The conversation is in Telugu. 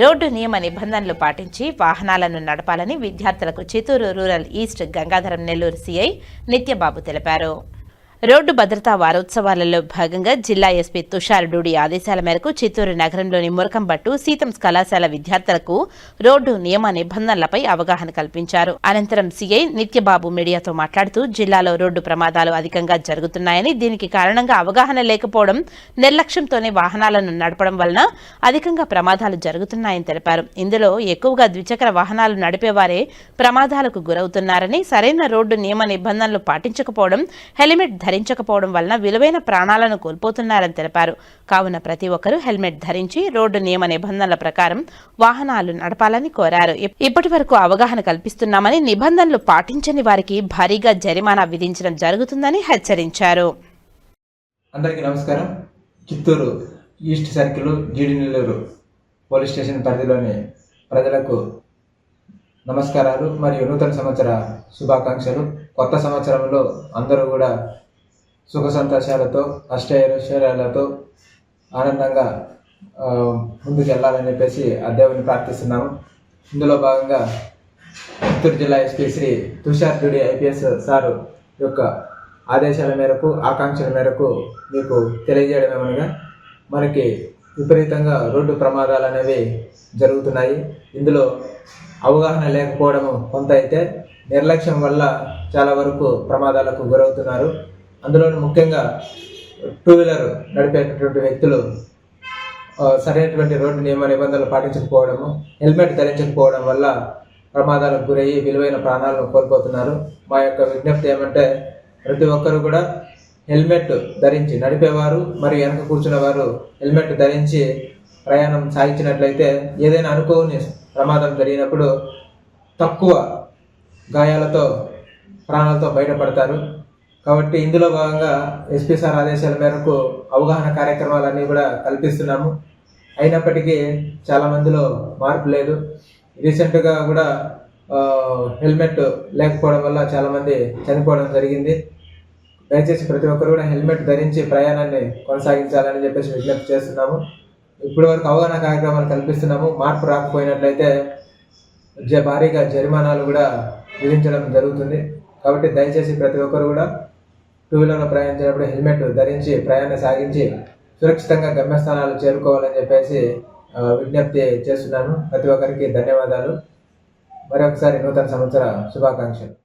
రోడ్డు నియమ నిబంధనలు పాటించి వాహనాలను నడపాలని విద్యార్థులకు Chittoor rural east Gangadharam Nellore CI Nityababu తెలిపారు. రోడ్డు భద్రతా వారోత్సవాలలో భాగంగా జిల్లా ఎస్పీ తుషార్ డూడి ఆదేశాల మేరకు చిత్తూరు నగరంలోని మురకంబట్టు సీతమ్స్ కళాశాల విద్యార్థులకు రోడ్డు నియమ నిబంధనలపై అవగాహన కల్పించారు. అనంతరం సీఐ నిత్యబాబు మీడియాతో మాట్లాడుతూ జిల్లాలో రోడ్డు ప్రమాదాలు అధికంగా జరుగుతున్నాయని దీనికి కారణంగా అవగాహన లేకపోవడం నిర్లక్ష్యంతోనే వాహనాలను నడపడం వలన అధికంగా ప్రమాదాలు జరుగుతున్నాయని తెలిపారు. ఇందులో ఎక్కువగా ద్విచక్ర వాహనాలు నడిపేవారే ప్రమాదాలకు గురవుతున్నారని సరైన రోడ్డు నియమ నిబంధనలు పాటించకపోవడం హెల్మెట్ ధరించకపోవడం వలన విలువైన ప్రాణాలను కోల్పోతున్నారని తెలిపారు. కావున ప్రతి ఒక్కరూ హెల్మెట్ ధరించి రోడ్డు నియమ నిబంధనల ప్రకారం వాహనాలు నడపాలని కోరారు. ఇప్పటి వరకు అవగాహన కల్పిస్తున్నామని నిబంధనలు పాటించని వారికి భారీగా జరిమానా విధించడం జరుగుతుందని హెచ్చరించారు. అందరికీ నమస్కారం. Chittoor east circle Jeedinellore police station పరిధిలోని ప్రజలకు నమస్కారాలు మరియు నూతన సంవత్సర శుభాకాంక్షలు. కొత్త సంవత్సరంలో అందరూ కూడా సుఖ సంతోషాలతో అష్టైశ్వర్యాలతో ఆనందంగా ముందుకు వెళ్ళాలని చెప్పేసి ఆ దేవుని ప్రార్థిస్తున్నాము. ఇందులో భాగంగా చిత్తూరు జిల్లా SP Shri Tushar Dudi IPS sir యొక్క ఆదేశాల మేరకు ఆకాంక్షల మేరకు మీకు తెలియజేయడం ఏమనగా మనకి విపరీతంగా రోడ్డు ప్రమాదాలు అనేవి జరుగుతున్నాయి. ఇందులో అవగాహన లేకపోవడము కొంత అయితే నిర్లక్ష్యం వల్ల చాలా వరకు ప్రమాదాలకు గురవుతున్నారు. అందులోని ముఖ్యంగా టూ వీలర్ నడిపేటటువంటి వ్యక్తులు సరైనటువంటి రోడ్డు నియమ నిబంధనలు పాటించకపోవడము హెల్మెట్ ధరించకపోవడం వల్ల ప్రమాదాలకు గురయ్యి విలువైన ప్రాణాలను కోల్పోతున్నారు. మా యొక్క విజ్ఞప్తి ఏమంటే ప్రతి ఒక్కరు కూడా హెల్మెట్ ధరించి నడిపేవారు మరియు వెనక కూర్చున్నవారు హెల్మెట్ ధరించి ప్రయాణం సాగించినట్లయితే ఏదైనా అనుకోని ప్రమాదం జరిగినప్పుడు తక్కువ గాయాలతో ప్రాణాలతో బయటపడతారు. కాబట్టి ఇందులో భాగంగా ఎస్పీ సార్ ఆదేశాల మేరకు అవగాహన కార్యక్రమాలన్నీ కూడా కల్పిస్తున్నాము. అయినప్పటికీ చాలా మందిలో మార్పు లేదు. రీసెంట్గా కూడా హెల్మెట్ లేకపోవడం వల్ల చాలామంది చనిపోవడం జరిగింది. దయచేసి ప్రతి ఒక్కరు కూడా హెల్మెట్ ధరించి ప్రయాణాన్ని కొనసాగించాలని చెప్పేసి విజ్ఞప్తి చేస్తున్నాము. ఇప్పటి వరకు అవగాహన కార్యక్రమాలు కల్పిస్తున్నాము. మార్పు రాకపోయినట్లయితే భారీగా జరిమానాలు కూడా విధించడం జరుగుతుంది. కాబట్టి దయచేసి ప్రతి ఒక్కరు కూడా టూ వీలర్లో ప్రయాణించేటప్పుడు హెల్మెట్ ధరించి ప్రయాణం సాగించి సురక్షితంగా గమ్యస్థానాలు చేరుకోవాలని చెప్పేసి విజ్ఞప్తి చేస్తున్నాను. ప్రతి ఒక్కరికి ధన్యవాదాలు. మరొకసారి నూతన సంవత్సర శుభాకాంక్షలు.